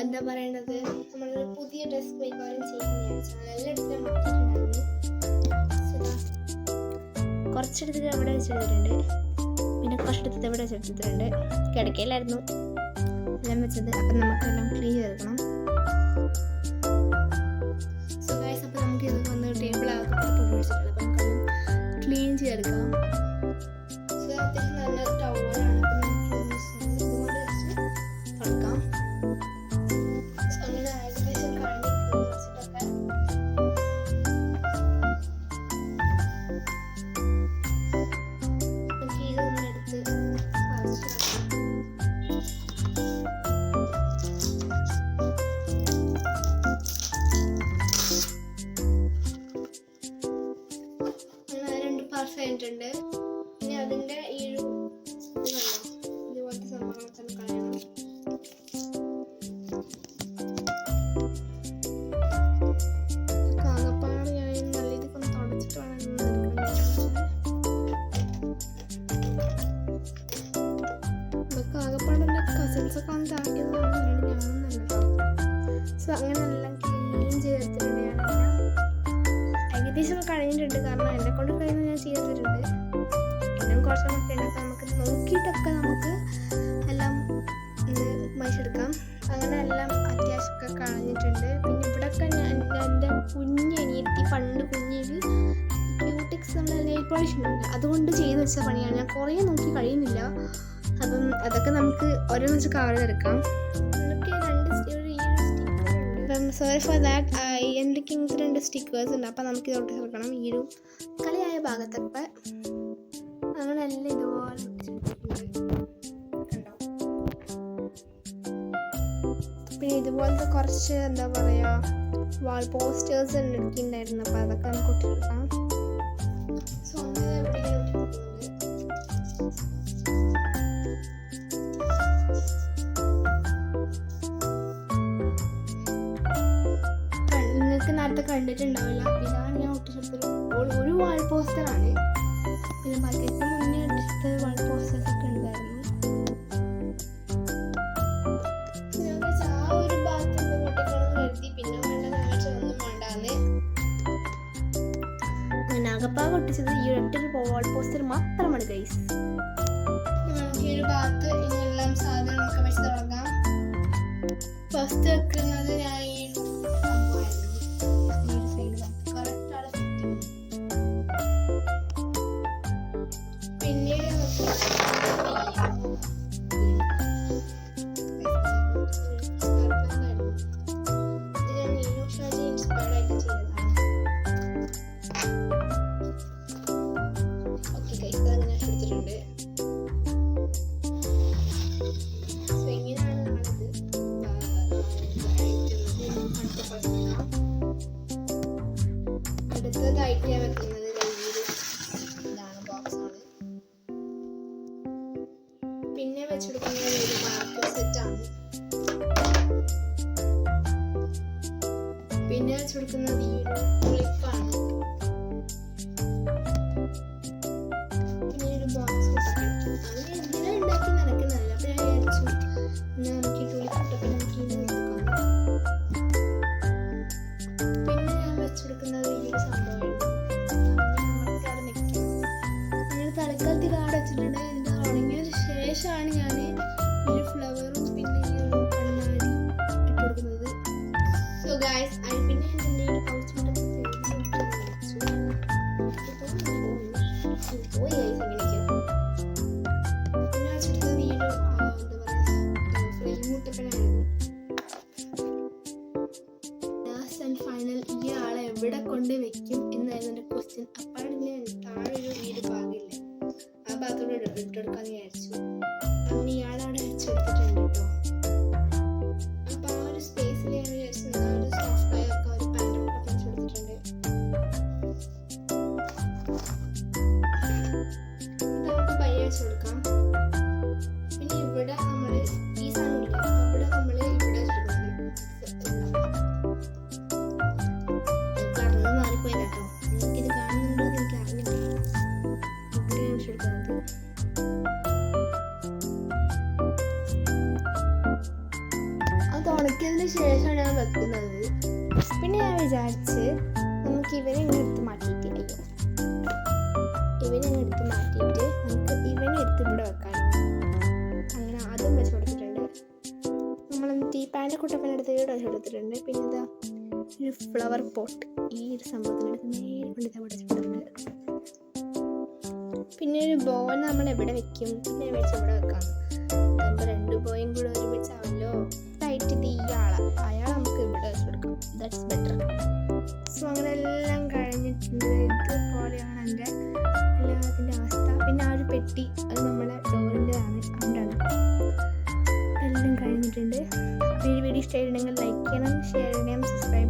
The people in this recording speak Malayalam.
എന്താ പറയണത് നമ്മളൊരു പുതിയ ഡ്രസ് മാറ്റിയിട്ടുണ്ടായിരുന്നു. So, ഇതാ. കുറച്ചെടുത്തിട്ട് അവിടെ വെച്ചിട്ടുണ്ട് പിന്നെ കുറച്ചെടുത്തിട്ട് ഇവിടെ വെച്ചെടുത്തിട്ടുണ്ട് കിടക്കയിലായിരുന്നു. എല്ലാം വെച്ചത്. അപ്പം നമുക്കെല്ലാം ക്ലീൻ ചെയ്തെടുക്കണം. സോ ഗൈസ് അപ്പോൾ നമുക്ക് ഇത് വന്ന് ടേബിൾ ആകെ പൊടി പിടിച്ചിട്ടുണ്ട് അപ്പം നമുക്കത് ക്ലീൻ ചെയ്തെടുക്കാം. ആയിട്ടുണ്ട് ഇനി അതിന്റെ ഈ ഒരു ഇത് കണ്ടോ ഇതുപോലത്തെ സംഭവങ്ങളൊക്കെ ഒന്ന് കളയണം രീതിക്ക് ഒന്ന് തുടച്ചിട്ട് വേണം സോ എടുക്കാൻ. ഏകദേശം കഴിഞ്ഞിട്ടുണ്ട് കാരണം എന്നെ കൊണ്ട് കഴിയുന്ന ഞാൻ ചെയ്തിട്ടുണ്ട് ഇന്നും കുറച്ചൊക്കെ നമുക്ക് നോക്കിയിട്ടൊക്കെ നമുക്ക് എല്ലാം മൈസെടുക്കാം അങ്ങനെ എല്ലാം അത്യാവശ്യമൊക്കെ കഴിഞ്ഞിട്ടുണ്ട് പിന്നെ ഇവിടെയൊക്കെ ഞാൻ എന്റെ കുഞ്ഞനിയത്തി പണ്ട് കുഞ്ഞിൽ ക്യൂട്ടിക്സ് നമ്മൾ നെയിൽ പോളിഷ് ഉണ്ട് അതുകൊണ്ട് ചെയ്ത് വെച്ച പണിയാണ്. ഞാൻ കുറേ നോക്കി കഴിയുന്നില്ല. അപ്പം അതൊക്കെ നമുക്ക് ഓരോ ചെയ്തെടുക്കാം നമുക്ക് രണ്ട് ഈ സോറി ഫോർ ദാറ്റ് എന്തൊക്കെ ഇങ്ങനത്തെ രണ്ട് സ്റ്റിക്കേഴ്സ് ഉണ്ട്. അപ്പം നമുക്ക് ഇതോട്ട് ചേർക്കണം ഈ ഒരു കളിയായ ഭാഗത്തൊക്കെ അങ്ങനെ എല്ലാം ഇതുപോലെ പിന്നെ ഇതുപോലത്തെ കുറച്ച് എന്താ പറയുക വാൾ പോസ്റ്റേഴ്സ് എടുക്കിണ്ടായിരുന്നു അപ്പോൾ അതൊക്കെ നമുക്ക് ഒട്ടിച്ചെടുക്കാം സോ അങ്ങനെ നേരത്തെ കണ്ടിട്ടുണ്ടാവില്ല. ഇതാണ് ഞാൻ ഒട്ടിച്ചെടുത്തത് ഒരു- വാൾ പോസ്റ്ററാണ് പിന്നെ ബാക്കിയൊക്കെ മുന്നേ ഒട്ടിച്ചത് വാൾ പോസ്റ്റേഴ്സ് ഒക്കെ ഉണ്ടായിരുന്നു. ആ ഈ ഒറ്റ വാൾ പോസ്റ്റർ മാത്രമാണ് ഗൈസ് നമുക്ക് ഈ ഒരു ഭാഗത്ത് തുടങ്ങാം. ഫസ്റ്റ് പിന്നെ വെച്ചെടുക്കുന്നത് ഒരു മാർക്കർ സെറ്റാണ് പിന്നെ വരച്ചെടുക്കുന്നത് ഈ ഒരു ക്ലിപ്പാണ് കൊണ്ട് വെക്കും എന്നായിരുന്നു എന്റെ ക്വസ്റ്റ്യൻ അപ്പാടെ ഞാൻ താഴെ ഒരു വീട് ഭാഗമില്ലേ ആ ഭാഗത്തോടെ ഇട്ടെടുക്കാന്ന് വിചാരിച്ചു. വിചാരിച്ച് നമുക്ക് ഇവനെ ഇങ്ങനെ എടുത്ത് മാറ്റിയിട്ട് അയ്യോ. ഇവനെ ഇങ്ങനെ എടുത്ത് മാറ്റിയിട്ട് നമുക്ക് ഇവനെ എടുത്ത് ഇവിടെ വെക്കാൻ. അങ്ങനെ അതും വെച്ച് കൊടുത്തിട്ടുണ്ട്. നമ്മൾ ടീ പാന്റെ കുട്ടപ്പന്റെ അടുത്ത് ഇവിടെ വെച്ച് കൊടുത്തിട്ടുണ്ട്. പിന്നെ ഇതാ ഒരു ഫ്ലവർ പോട്ട്. ഈ ഒരു സംഭവത്തിനടുത്ത് നേരെ കൊണ്ട് പിന്നെ ഒരു ബോൾ നമ്മൾ എവിടെ വെക്കും? പിന്നെ വെച്ച് ഇവിടെ വെക്കാം. നമ്മൾ രണ്ട് ബോയും കൂടെ ഒരുമിച്ചാവല്ലോ ഇഷ്ടമായിട്ടുണ്ടെങ്കിൽ ലൈക്ക് ചെയ്യണം ഷെയർ ചെയ്യണം സബ്സ്ക്രൈബ്